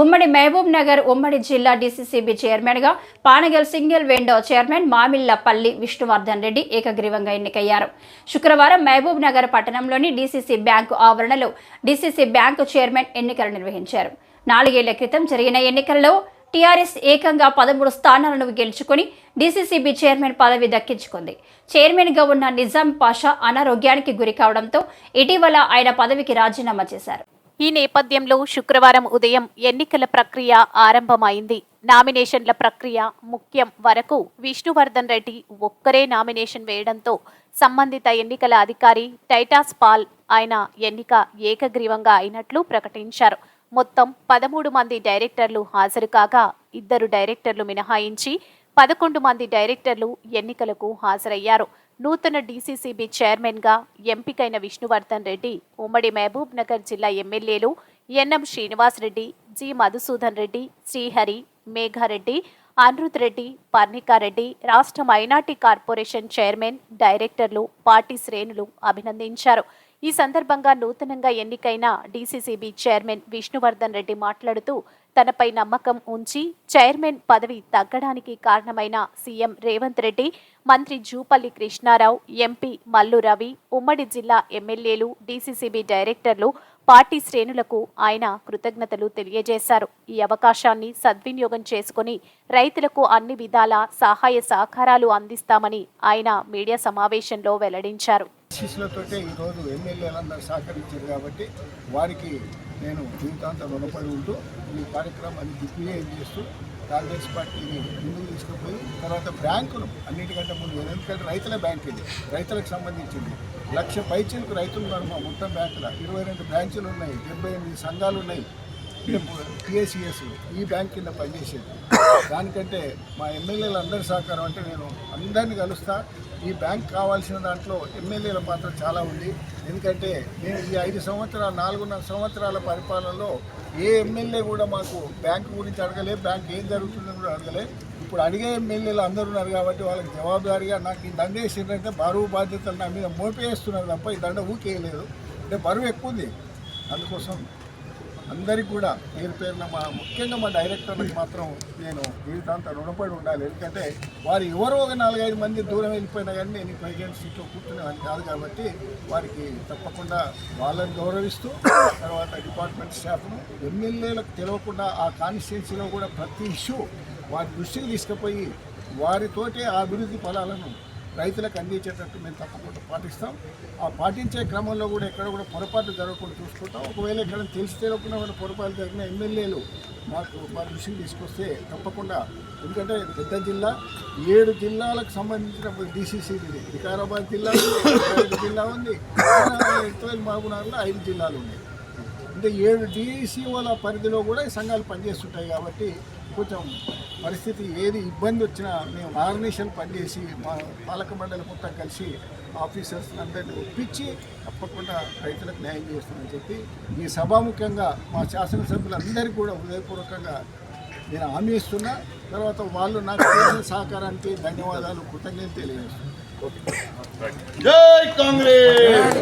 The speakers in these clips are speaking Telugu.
ఉమ్మడి మహబూబ్ నగర్ ఉమ్మడి జిల్లా డీసీసీబీ చైర్మన్గా Panagal single window chairman Mamillapalli Vishnuvardhan Reddy ఏకగ్రీవంగా ఎన్నికయ్యారు. శుక్రవారం మహబూబ్ నగర్ పట్టణంలోని డీసీసీ బ్యాంకు ఆవరణలో డీసీసీ బ్యాంకు చైర్మన్ ఎన్నికలు నిర్వహించారు. నాలుగేళ్ళ క్రితం జరిగిన ఎన్నికల్లో టీఆర్ఎస్ ఏకంగా పదమూడు స్థానాలను గెలుచుకుని డీసీసీబీ చైర్మన్ పదవి దక్కించుకుంది. చైర్మన్గా ఉన్న నిజాం పాషా అనారోగ్యానికి గురి కావడంతో ఇటీవల ఆయన పదవికి రాజీనామా చేశారు. ఈ నేపథ్యంలో శుక్రవారం ఉదయం ఎన్నికల ప్రక్రియ ఆరంభమైంది. నామినేషన్ల ప్రక్రియ ముఖ్యం వరకు విష్ణువర్ధన్ రెడ్డి ఒక్కరే నామినేషన్ వేయడంతో సంబంధిత ఎన్నికల అధికారి టైటాస్ పాల్ ఆయన ఎన్నిక ఏకగ్రీవంగా అయినట్లు ప్రకటించారు. మొత్తం పదమూడు మంది డైరెక్టర్లు హాజరు కాగా ఇద్దరు డైరెక్టర్లు మినహాయించి పదకొండు మంది డైరెక్టర్లు ఎన్నికలకు హాజరయ్యారు. నూతన డీసీసీబీ చైర్మన్గా ఎంపికైన విష్ణువర్ధన్ రెడ్డి ఉమ్మడి మహబూబ్ నగర్ జిల్లా ఎమ్మెల్యేలు ఎన్ఎం శ్రీనివాసరెడ్డి జి మధుసూదన్ రెడ్డి శ్రీహరి మేఘారెడ్డి అనిరుద్ రెడ్డి పర్ణికారెడ్డి రాష్ట్ర మైనార్టీ కార్పొరేషన్ చైర్మన్ డైరెక్టర్లు పార్టీ శ్రేణులు అభినందించారు. ఈ సందర్భంగా నూతనంగా ఎన్నికైన డీసీసీబీ చైర్మన్ విష్ణువర్ధన్ రెడ్డి మాట్లాడుతూ తనపై నమ్మకం ఉంచి చైర్మన్ పదవి తగ్గడానికి కారణమైన సీఎం రేవంత్ రెడ్డి మంత్రి జూపల్లి కృష్ణారావు ఎంపీ మల్లు రవి ఉమ్మడి జిల్లా ఎమ్మెల్యేలు డీసీసీబీ డైరెక్టర్లు పార్టీ శ్రేణులకు ఆయన కృతజ్ఞతలు తెలియజేశారు. ఈ అవకాశాన్ని సద్వినియోగం చేసుకుని రైతులకు అన్ని విధాల సహాయ సహకారాలు అందిస్తామని ఆయన మీడియా సమావేశంలో వెల్లడించారు. ఆశీస్సులతోటే ఈరోజు ఎమ్మెల్యేలందరూ సహకరించారు కాబట్టి వారికి నేను జీవితాంతం రుణపడి ఉంటూ ఈ కార్యక్రమాన్ని దిగ్విజయం చేస్తూ కాంగ్రెస్ పార్టీని ముందుకు తీసుకుపోయి తర్వాత బ్యాంకులు అన్నిటికంటే ముందు ఎందుకంటే రైతుల బ్యాంక్ ఇది రైతులకు సంబంధించింది. లక్ష పైచీలకు రైతులు ఉన్నారు మా మొత్తం బ్యాంకుల. ఇరవై రెండు బ్రాంచులు ఉన్నాయి డెబ్బై ఎనిమిది సంఘాలు ఉన్నాయి. టీఎస్ఈఎస్ ఈ బ్యాంక్ కింద పనిచేసేది. దానికంటే మా ఎమ్మెల్యేలు అందరి సహకారం అంటే నేను అందరిని కలుస్తా. ఈ బ్యాంక్ కావాల్సిన దాంట్లో ఎమ్మెల్యేల పాత్ర చాలా ఉంది. ఎందుకంటే నేను ఈ ఐదు సంవత్సరాలు నాలుగున్నర సంవత్సరాల పరిపాలనలో ఏ ఎమ్మెల్యే కూడా మాకు బ్యాంకు గురించి అడగలే బ్యాంక్ ఏం జరుగుతుందని కూడా అడగలే. ఇప్పుడు అడిగే ఎమ్మెల్యేలు అందరూ ఉన్నారు కాబట్టి వాళ్ళకి జవాబుదారిగా నాకు ఈ దండ వేసిందంటే బరువు బాధ్యతలు నా మీద మోపేస్తున్నారు తప్ప ఈ దండ ఊకేయలేదు. అంటే బరువు ఎక్కువ ఉంది. అందుకోసం అందరికి కూడా పేరు పేరున మా ముఖ్యంగా మా డైరెక్టర్లకు మాత్రం నేను జీవితాంత రుణపడి ఉండాలి. ఎందుకంటే వారు ఎవరో ఒక నాలుగైదు మంది దూరం వెళ్ళిపోయినా కానీ నేను ప్రెసిడెంట్ సీట్లో కూర్చునేవాడిని కాదు కాబట్టి వారికి తప్పకుండా వాళ్ళని గౌరవిస్తూ తర్వాత డిపార్ట్మెంట్ స్టాఫ్ను ఎమ్మెల్యేలకు తెలియకుండా ఆ కాన్స్టిట్యున్సీలో కూడా ప్రతి ఇష్యూ వారి దృష్టికి తీసుకుపోయి వారితోటే ఆ అభివృద్ధి ఫలాలను రైతులకు అందించేటట్టు మేము తప్పకుండా పాటిస్తాం. ఆ పాటించే క్రమంలో కూడా ఎక్కడ కూడా పొరపాటు జరగకుండా చూసుకుంటాం. ఒకవేళ ఎక్కడ తెలిసి తెలియకుండా పొరపాటు జరిగిన ఎమ్మెల్యేలు మాకు మా దృష్టికి తీసుకొస్తే తప్పకుండా ఎందుకంటే పెద్ద జిల్లా. ఏడు జిల్లాలకు సంబంధించిన డీసీసీ ఉంది వికారాబాద్ జిల్లా ఉంది జిల్లా ఉంది ఎత్తవేలు మహబూబ్నగర్లో ఐదు జిల్లాలు ఉన్నాయి. అంటే ఏడు డీసీఓల పరిధిలో కూడా ఈ సంఘాలు పనిచేస్తుంటాయి కాబట్టి కొంచెం పరిస్థితి ఏది ఇబ్బంది వచ్చినా మేము ఆర్గనైజేషన్ పనిచేసి మా పాలక మండలి మొత్తం కలిసి ఆఫీసర్స్ అందరినీ ఒప్పించి తప్పకుండా రైతులకు న్యాయం చేస్తామని చెప్పి ఈ సభాముఖంగా మా శాసనసభ్యులందరికీ కూడా హృదయపూర్వకంగా నేను హామీ ఇస్తున్నా. తర్వాత వాళ్ళు నాకు చేసిన సహకారానికి ధన్యవాదాలు కృతజ్ఞతలు తెలియజేస్తున్నాను జై కాంగ్రెస్!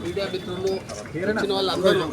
మీడియా మిత్రులు వచ్చిన వాళ్ళందరూ